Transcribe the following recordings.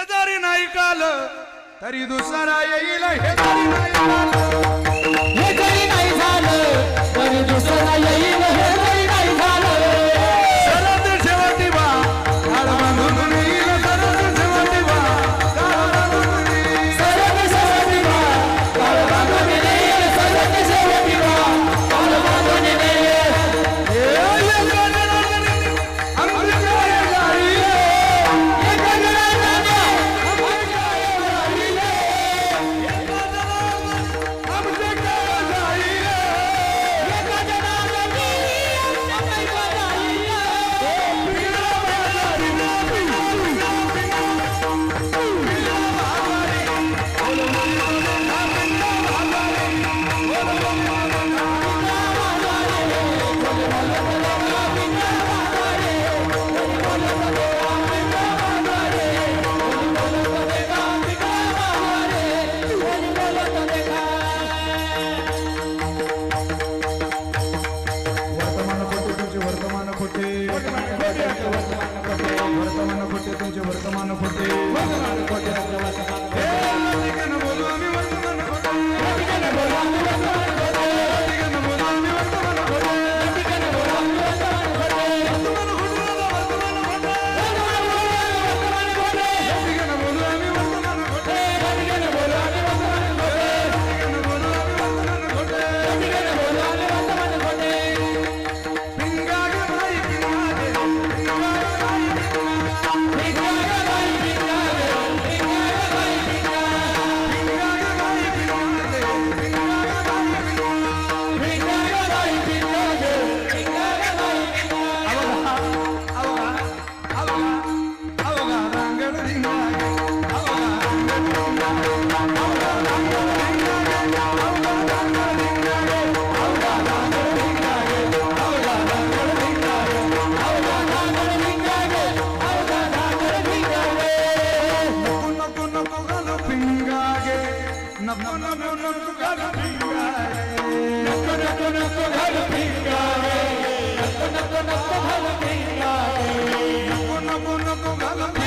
हे जरी नाही काल तरी दुसरा येईल हे दारी नाही काल Thank you. नको नको घाल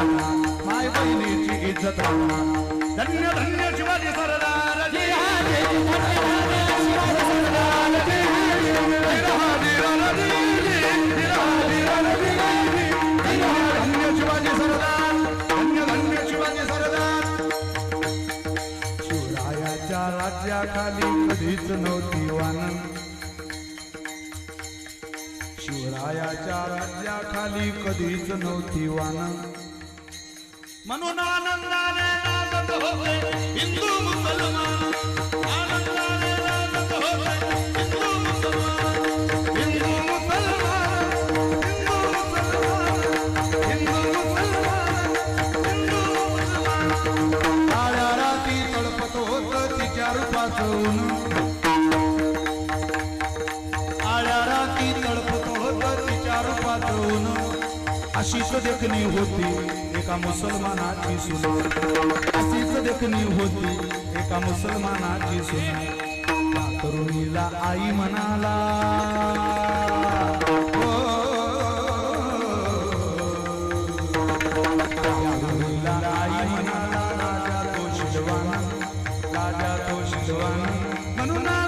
माय बहिणीची इज्जत धन्य धन्य शिवाजी सरदार. राज्याखाली कधीच नव्हती वानंद शिवरायाच्या राज्याखाली कधीच नव्हती वानंद म्हणून आनंदाने नाचत होते हिंदू मुसलमान. आनंदाने नाचत होते हिंदू मुसलमान. हिंदू मुसलमान हिंदू मुसलमान. हिंदू मुसलमान हिंदू मुसलमान. काळ्या राती तळपत होत तिच्या रूपातून काळ्या राती तळपत होत तिच्या रूपातून अशी देखणी होती. एका मुसलमानाची सुना. अशीच देखणी होती एका मुसलमानाची सुना. तरुणीला आई म्हणाला आई म्हणाला राजा तो शिजवान राजा तो म्हणून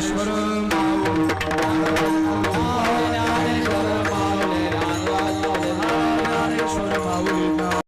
Sarayışvarım